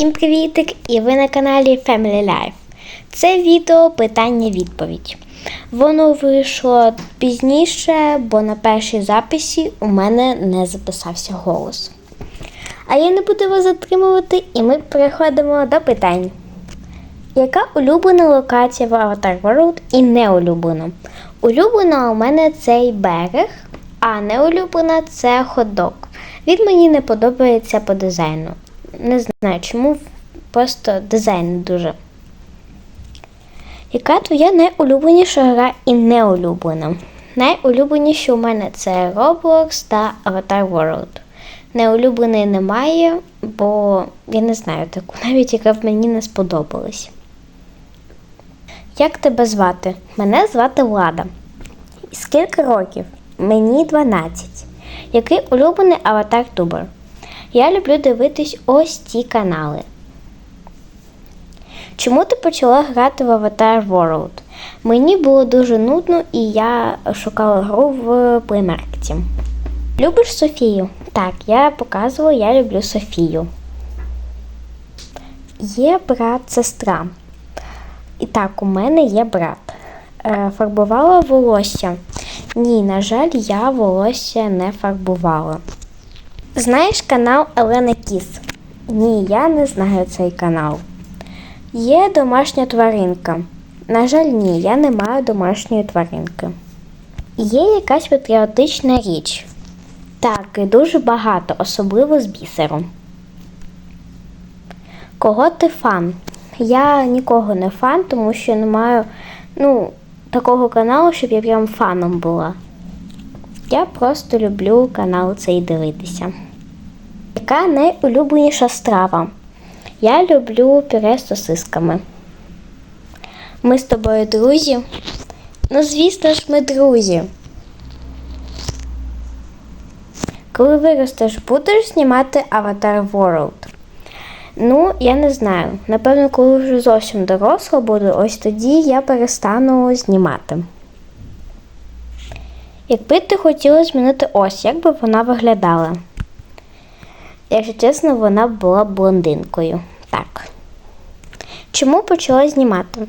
Всім привітик! І ви на каналі Family Life. Це відео питання-відповідь. Воно вийшло пізніше, бо на першій записі у мене не записався голос. А я не буду вас затримувати, і ми переходимо до питань. Яка улюблена локація в Avatar World і не улюблена? У мене цей берег, а не улюблена це хот-дог. Він мені не подобається по дизайну. Не знаю чому, просто дизайн дуже. Яка твоя найулюбленіша гра і неулюблена? Найулюбленіші у мене це Roblox та Avatar World. Неулюбленої немає, бо я не знаю таку, навіть яка в мені не сподобалась. Як тебе звати? Мене звати Влада. Скільки років? Мені 12. Який улюблений аватар тубер? Я люблю дивитись ось ці канали. Чому ти почала грати в Avatar World? Мені було дуже нудно і я шукала гру в плеймаркеті. Любиш Софію? Так, я показувала, я люблю Софію. Є брат, сестра. І так, у мене є брат. Е, Фарбувала волосся. Ні, на жаль, я волосся не фарбувала. Знаєш канал Елена Кіс? Ні, я не знаю цей канал. Є домашня тваринка. На жаль, ні, я не маю домашньої тваринки. Є якась патріотична річ. Так, і дуже багато, особливо з бісером. Кого ти фан? Я нікого не фан, тому що не маю ну, такого каналу, щоб я прям фаном була. Я просто люблю канал цей дивитися. Яка найулюбленіша страва? Я люблю пюре з сосисками. Ми з тобою друзі. Ну, звісно ж, ми друзі. Коли виростеш, будеш знімати Avatar World? Ну, я не знаю. Напевно, коли вже зовсім доросла буду, ось тоді я перестану знімати. Якби ти хотіла змінити ось, як би вона виглядала? Якщо чесно, вона була блондинкою. Так. Чому почала знімати?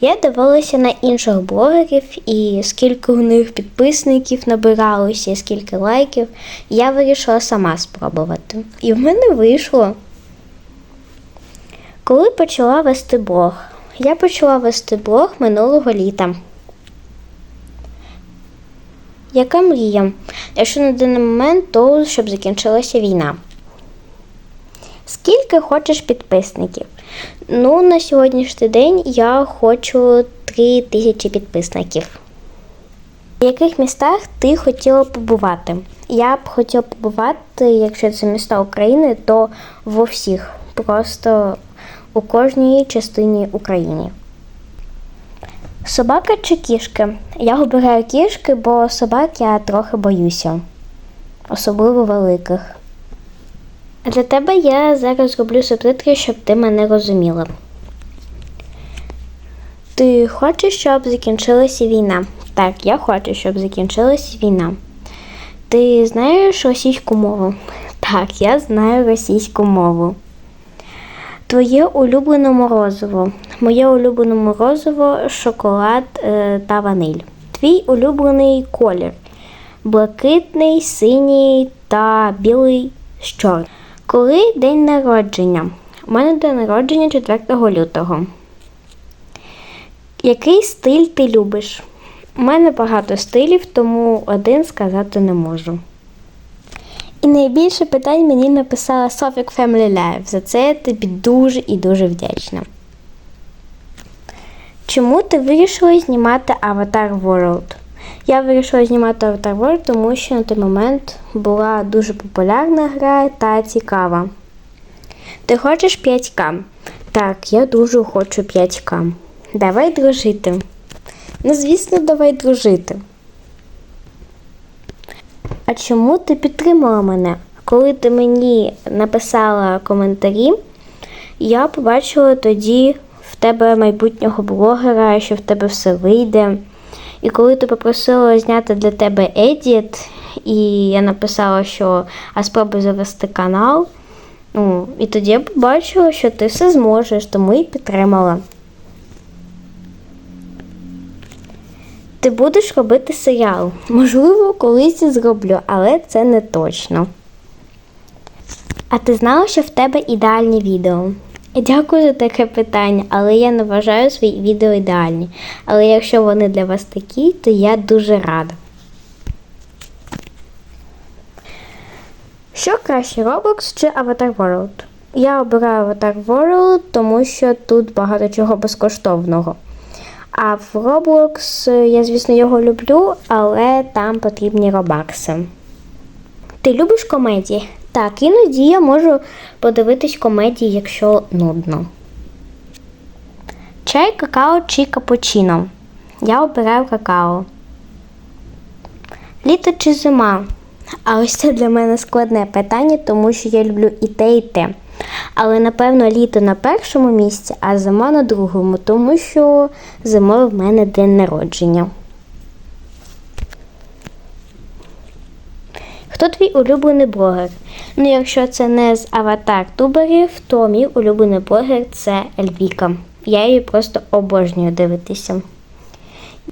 Я дивилася на інших блогерів і скільки у них підписників набиралося, скільки лайків. Я вирішила сама спробувати. І в мене вийшло. Коли почала вести блог? Я почала вести блог минулого літа. Яка мрія? Якщо на даний момент, то щоб закінчилася війна. Скільки хочеш підписників? Ну, на сьогоднішній день я хочу 3 тисячі підписників. В яких містах ти хотіла побувати? Я б хотіла побувати, якщо це міста України, то во всіх. Просто у кожній частині України. Собака чи кішки? Я обираю кішки, бо собак я трохи боюся, особливо великих. Для тебе я зараз роблю субтитри, щоб ти мене розуміла. Ти хочеш, щоб закінчилася війна? Так, я хочу, щоб закінчилася війна. Ти знаєш російську мову? Так, я знаю російську мову. Твоє улюблене морозиво. Моє улюблене морозиво шоколад е, та ваниль. Твій улюблений колір. Блакитний, синій та білий з чорним. Коли день народження? У мене день народження 4 лютого. Який стиль ти любиш? У мене багато стилів, тому один сказати не можу. І найбільше питань мені написала Sofik Family Life. За це я тобі дуже і дуже вдячна. Чому ти вирішила знімати Avatar World? Я вирішила знімати Avatar World, тому що на той момент була дуже популярна гра та цікава. Ти хочеш 5К? Так, я дуже хочу 5К. Давай дружити. Ну, звісно, давай дружити. А чому ти підтримала мене? Коли ти мені написала коментарі, я побачила тоді тебе майбутнього блогера, що в тебе все вийде. І коли ти попросила зняти для тебе едіт, і я написала, що а спробуй завести канал, Ну, і тоді я побачила, що ти все зможеш, тому і підтримала. Ти будеш робити серіал. Можливо, колись і зроблю, але це не точно. А ти знала, що в тебе ідеальні відео? Дякую за таке питання, але я не вважаю свої відео ідеальні. Але якщо вони для вас такі, то я дуже рада. Що краще, Roblox чи Avatar World? Я обираю Avatar World, тому що тут багато чого безкоштовного. А в Roblox е, я, звісно, його люблю, але там потрібні робакси. Ти любиш комедії? Так, іноді я можу подивитись комедії, якщо нудно. Чай, какао чи капучино. Я обираю какао. Літо чи зима? А ось це для мене складне питання, тому що я люблю і те, і те. Але напевно літо на першому місці, а зима на другому, тому що зимою в мене день народження. Хто твій улюблений блогер? Ну, якщо це не з аватар туберів, то мій улюблений блогер це Ельвіка. Я її просто обожнюю дивитися.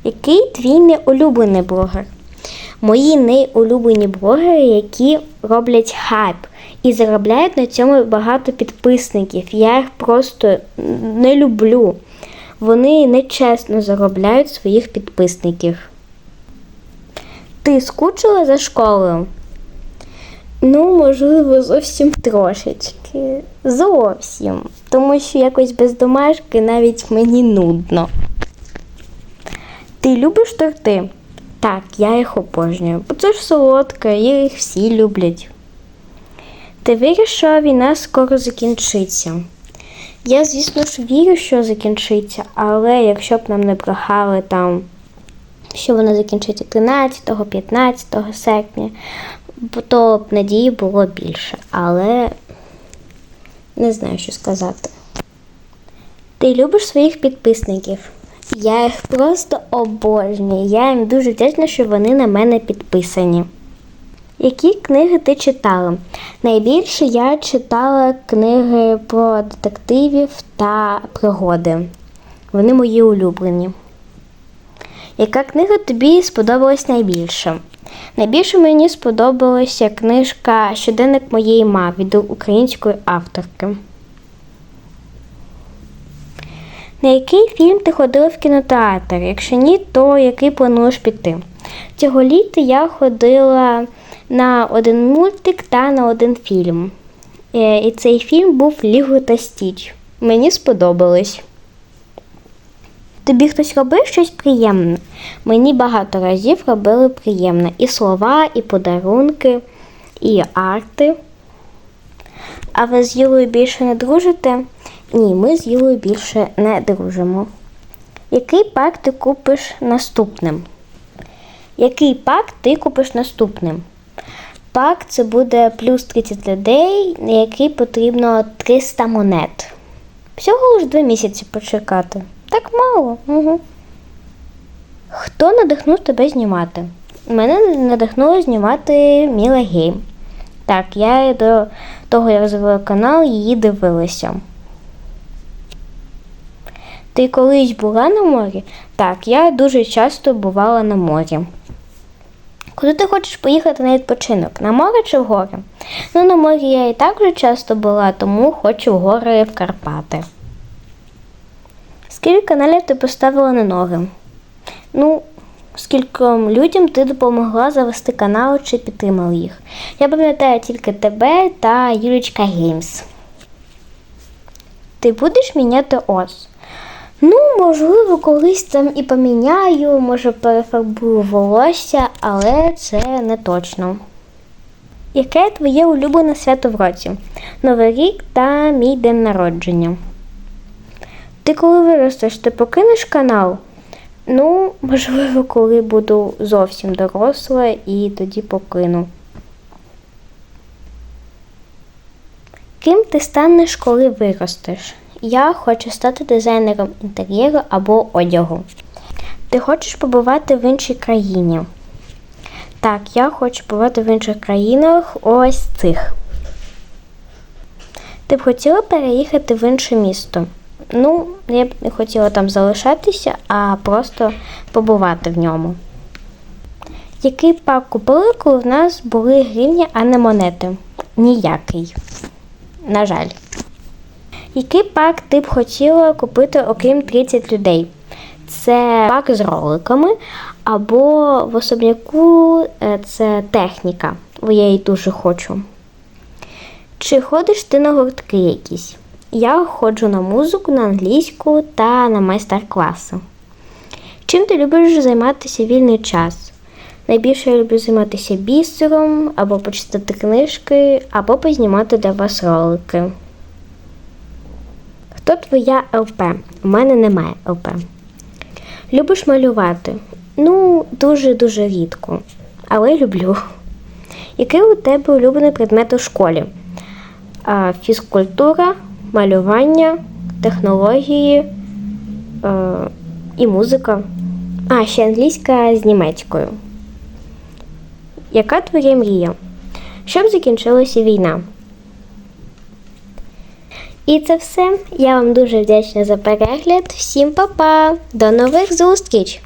Який твій неулюблений блогер? Мої неулюблені блогери, які роблять хайп і заробляють на цьому багато підписників. Я їх просто не люблю. Вони нечесно заробляють своїх підписників. Ти скучила за школою? Ну, можливо, зовсім трошечки. Зовсім. Тому що якось без домашки навіть мені нудно. Ти любиш торти? Так, я їх обожнюю, бо це ж солодке, їх всі люблять. Ти віриш, що війна скоро закінчиться? Я, звісно ж, вірю, що закінчиться, але якщо б нам не брехали там, що вона закінчиться 13-15 серпня, бо то надії було більше, але не знаю, що сказати. Ти любиш своїх підписників? Я їх просто обожнюю. Я їм дуже вдячна, що вони на мене підписані. Які книги ти читала? Найбільше я читала книги про детективів та пригоди. Вони мої улюблені. Яка книга тобі сподобалась найбільше? Найбільше мені сподобалася книжка Щоденник моєї мами від української авторки. На який фільм ти ходила в кінотеатр? Якщо ні, то який плануєш піти? Цього літа я ходила на один мультик та на один фільм. Е, І цей фільм був Ліго та Стіч. Мені сподобалось. Тобі хтось робив щось приємне? Мені багато разів робили приємне. І слова, і подарунки, і арти. А ви з Юлею більше не дружите? Ні, ми з Юлею більше не дружимо. Який пак ти купиш наступним? Який пак ти купиш наступним? Пак це буде плюс 30 людей, на який потрібно 300 монет. Всього лиш два місяці почекати. Так мало. Угу. Хто надихнув тебе знімати? Мене надихнуло знімати Міла Гейм. Так, я до того, як розвиваю канал, її дивилася. Ти колись була на морі? Так, я дуже часто бувала на морі. Куди ти хочеш поїхати на відпочинок? На море чи в гори? Ну, на морі я і так вже часто була, тому хочу в гори в Карпати. Скільки каналів ти поставила на ноги? Ну, скільком людям ти допомогла завести канал чи підтримала їх? Я пам'ятаю тільки тебе та Юлічка Геймс. Ти будеш міняти ос? Ну, можливо, колись там і поміняю, може перефарбую волосся, але це не точно. Яке твоє улюблене свято в році? Новий рік та мій день народження. Ти коли виростеш, ти покинеш канал? Ну, можливо, коли буду зовсім доросла і тоді покину. Ким ти станеш, коли виростеш? Я хочу стати дизайнером інтер'єру або одягу. Ти хочеш побувати в іншій країні? Так, я хочу побувати в інших країнах ось цих. Ти б хотіла переїхати в інше місто? Ну, я б не хотіла там залишатися, а просто побувати в ньому. Який пак купили, коли в нас були гривні, а не монети? Ніякий. На жаль. Який пак ти б хотіла купити, окрім 30 людей? Це пак з роликами, або в особняку е, це техніка, бо я її дуже хочу. Чи ходиш ти на гуртки якісь? Я ходжу на музику, на англійську та на майстер-класи. Чим ти любиш займатися вільний час? Найбільше я люблю займатися бісером, або почитати книжки, або познімати для вас ролики. Хто твоя ЛП? У мене немає ЛП. Любиш малювати? Ну, дуже-дуже рідко, але люблю. Який у тебе улюблений предмет у школі? Фізкультура, малювання, технології е, і музика. А, ще англійська з німецькою. Яка твоя мрія? Щоб закінчилася війна? І це все. Я вам дуже вдячна за перегляд. Всім па-па! До нових зустріч!